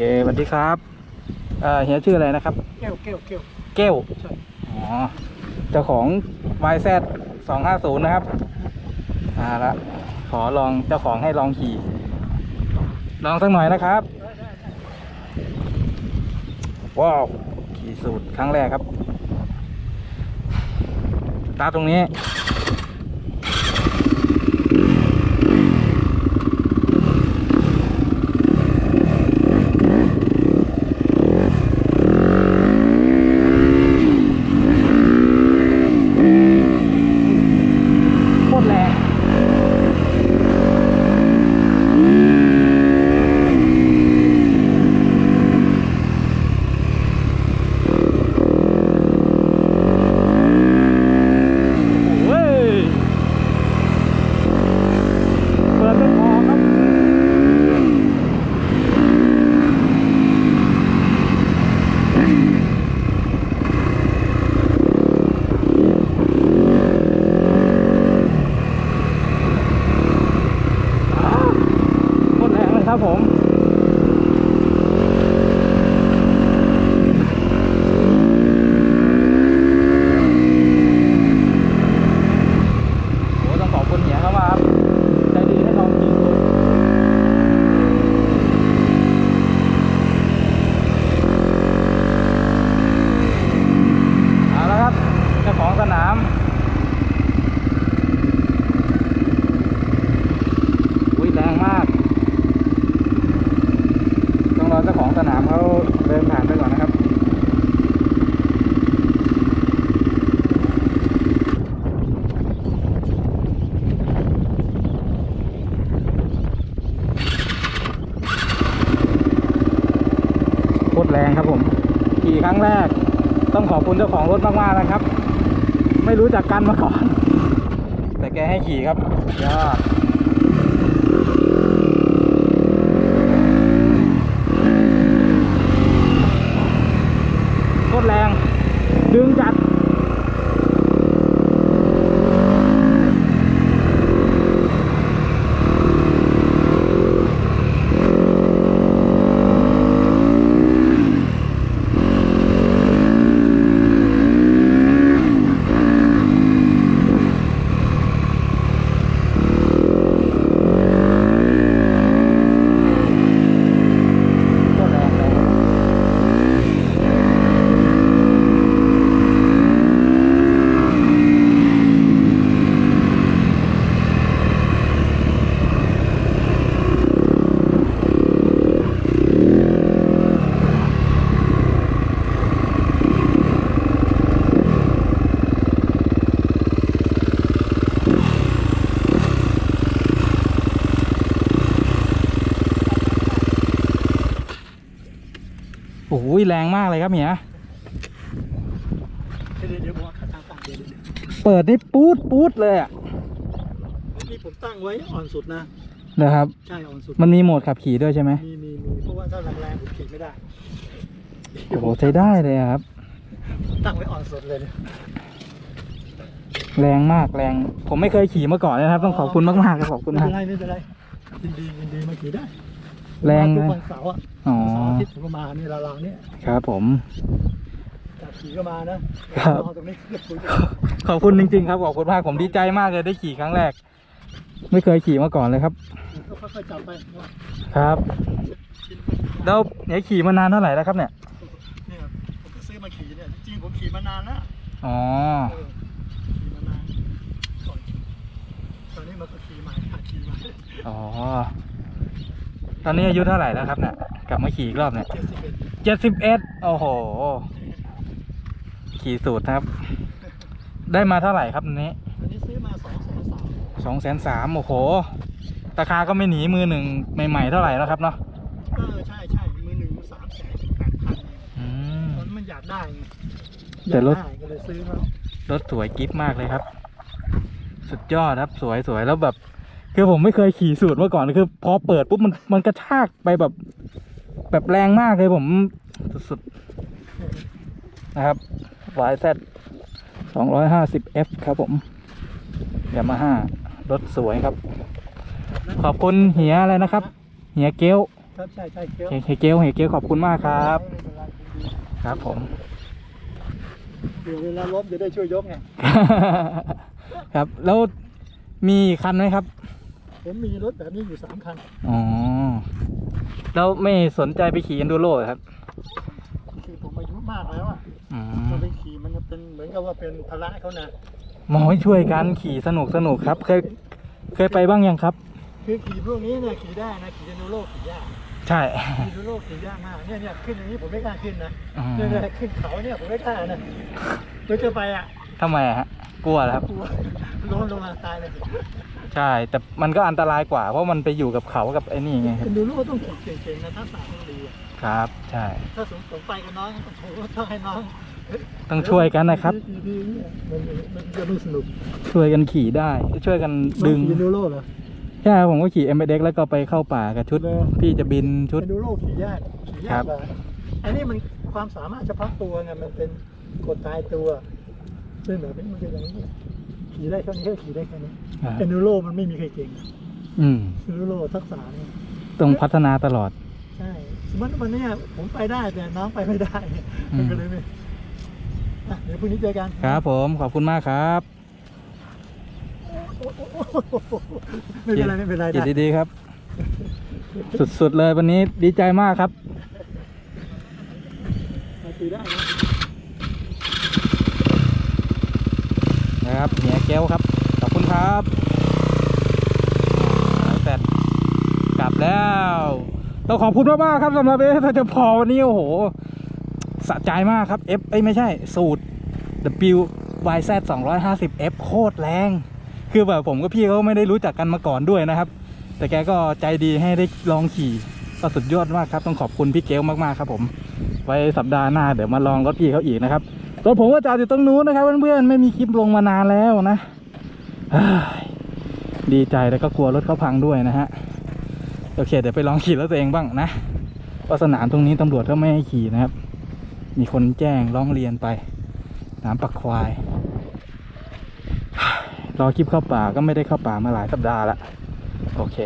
เคสวัสดีครับเอ่อเฮียชื่ออะไรนะครับแก้วแก้วแก้วเก้วใช่ อ๋อ เจ้าของ YZ 250 นะครับมาละขอลองเจ้าของให้ลองขี่ ลองสักหน่อยนะครับ ว้าว ขี่สูตรครั้งแรกครับสตาร์ทตรงนี้ โคตรแรงโอ้ยเปิดไม่พอครับ โคตรแรงเลยครับ ผม โอ้ต้องขอบคุณเหียเขามากครับ ใจดีให้ลองกินดูเอาละครับ เจ้าของสนาม อุ้ยแรงมาก ต้องรอเจ้าของ สนามเขาเดินผ่านไปก่อนนะครับโคตรแรงครับผมขี่ครั้งแรก ต้องขอบคุณเจ้าของรถมากๆนะครับ ไม่รู้จักกันมาก่อน แต่แกให้ขี่ครับยอด โคตรแรง ดึงจัด โคตรแรงเลย โอ้โหแรงมากเลยครับเหียเดี๋ยวเดี๋ยวผมเอาขาตั้งตั้งเดี๋ยวเดี๋ยวเดี๋ยวเปิดได้ปูดปูดเลยอะนี่ผมตั้งไว้อ่อนสุดนะนะครับ ใช่อ่อนสุด มันมีโหมดขับขี่ด้วยใช่ไหมมีมีมีเพราะว่าถ้าแรงๆผมขี่ไม่ได้ โอ้โหใช้ได้เลยอะครับ ตั้งไว้อ่อนสุดเลยเนี่ยแรงมากแรง ผมไม่เคยขี่มาก่อนเลยนะครับ ต้องขอบคุณมากๆครับขอบคุณไม่มาเป็กนไรไม่เป็นไรยินดียินดีมาขี่ได้ แรงมาทุกนะวันเสาร์อะอ๋อเสาร์อาทิตย์ผมก็มานี่ราวๆเนี่ยครับผม จากขี่ก็มานะครับรอตรงนี้เรียกคุยกันขอบคุณจริงๆ ครับขอบคุณมากผมดีใจมากเลยได้ขี่ครั้งแรก ไม่เคยขี่มาก่อนเลยครับ ก็ค่อยๆจับไปว่าครับแล้วเนี่ยขี่มานานเท่าไหร่แล้วครับเนี่ยเนี่ยผมก็ซื้อมาขี่เนี่ยจริงๆผมขี่มานานแล้วอ๋อเออขี่มานานก่อนตอนนี้มันก็ขี่ใหม่หัดขี่ใหม่อ๋อ ตอนนี้อายุเท่าไหร่แล้วครับเนี่ยกลับมาขี่อีกรอบเนี่ยเจ็ดสิบเอ็ดเจ็ดสิบเอ็ดโอ้โห ขี่สูตรครับ ได้มาเท่าไหร่ครับอันนี้อันนี้ซื้อมาสองแสนสามสองแสนสามโอ้โหราคาก็ไม่หนีมือหนึ่งใหม่ ๆ เท่าไหร่แล้วครับเนาะเออใช่ใช่มือหนึ่งสามแสนแปดพันอืม ตอนนั้นมันอยากได้ไงแต่รถ อยากได้ก็เลยซื้อเขารถสวยกิฟมากเลยครับ สุดยอดครับสวยสวยแล้วแบบ คือผมไม่เคยขี่สูตรมาก่อนคือ พอเปิดปุ๊บมันมันกระชากไปแบบ แบบแรงมากเลยผมสุดๆนะครับ YZ 250F ครับผมยามาฮ่ารถสวยครับ ขอบคุณเหียอะไรนะครับ เหียเกลเครับใช่ใช่เกี้ยวเฮเฮเกลเฮเกลขอบคุณมากครับไม่เป็นไรยินดีครับผมเดี๋ยวเวลาล้มจะได้ช่วยยกไง ครับ แล้วมีคันไหมครับ ผมมีรถแบบนี้อยู่สามคัน อ๋อ แล้วไม่สนใจไปขี่ e อนดูโรครับ คือผมอายุมากแล้วอะอืม เราไปขี่มันจะเป็นเหมือนกับว่าเป็นภาระเขานะ หมอให้ช่วยกันขี่สนุกสนุกครับ เคยเคยไปบ้างยังครับ คือขี่พวกนี้เนี่ยขี่ได้นะขี่เดนูโรขี่ยากใช่ขี่เดนูโรขี่ยากมากเนี่ยเนี่ยขึ้นอย่างนี้ผมไม่กล้าขึ้นนะอืมเนี่ยเนี่ยขึ้นเขาเนี่ยผมไม่กล้านะไม่จะไปอะทำไมอะฮะ กลัวเหรอครับกลัวล้มลงมาตายเลยใช่ แต่มันก็อันตรายกว่า เพราะมันไปอยู่กับเขากับไอ้นี่ไงครับเดนูโรต้องขี่เก่งๆนะทักษะต้องดีอะครับ ใช่ ถ้าสมสมไปกับน้องก็โอ้โหต้องให้น้องต้องช่วยกันนะครับ ดีๆเนี่ยมันมันจะไม่สนุกช่วยกันขี่ได้ ช่วยกันดึง น้อขี่เดนูโรเหรอ ใช่ผมก็ขี่ m อ x แล้วก็ไปเข้าป่ากับชุด เหรอ พี่จะบินชุดเดนูโรขี่ยากขี่ครัยากบกว่าอันนี้มันความสามารถเฉพาะตัวไงมันเป็นกฎตายตัว ซึ่งแบบนี้มันเป็อย่างนี้ขี่ได้แค่นี้ก็ขี่ได้แค่นี้อ่าเดนูโรมันไม่มีใครเก่งอืมเดนูโรทักษะเนี่ยต้องพัฒนาตลอด ใช่สมมติวันเนี้ยผมไปได้แต่น้องไปไม่ได้เนี่ยมันก็เลยไม่อะเดี๋ยวพรุ่งนี้เจอกัน ครับผมขอบคุณมากครับไม่เป็นไรไม่เป็นไรขี่ได้ดีๆครับ สุดๆเลยวันนี้ดีใจมากครับขี่ได้นะ นะครับเหีย แก้วครับ ขอบคุณครับอ่าเสร็จกลับแล้วเราขอบคุณมากๆครับสำหรับเอสจะพอวันนี้โอ้โหสะใจมากครับ F เอ้ยไม่ใช่สูตร W YZ 250 F โคตรแรง คือแบบผมกับพี่เขาไม่ได้รู้จักกันมาก่อนด้วยนะครับ แต่แกก็ใจดีให้ได้ลองขี่ก็สุดยอดมากครับ ต้องขอบคุณพี่เกลมากๆครับผม ไว้สัปดาห์หน้าเดี๋ยวมาลองรถพี่เขาอีกนะครับ รถผมก็จอดอยู่ตรงนู้นนะครับเพื่อนๆไม่มีคลิปลงมานานแล้วนะดีใจแล้วก็กลัวรถเขาพังด้วยนะฮะโอเคเดี๋ยวไปลองขี่รถตัวเองบ้างนะเพราะสนามตรงนี้ตำรวจก็ไม่ให้ขี่นะครับ มีคนแจ้งร้องเรียนไปสนามปักควายรอคลิปเข้าป่าก็ไม่ได้เข้าป่ามาหลายสัปดาห์ละโอเค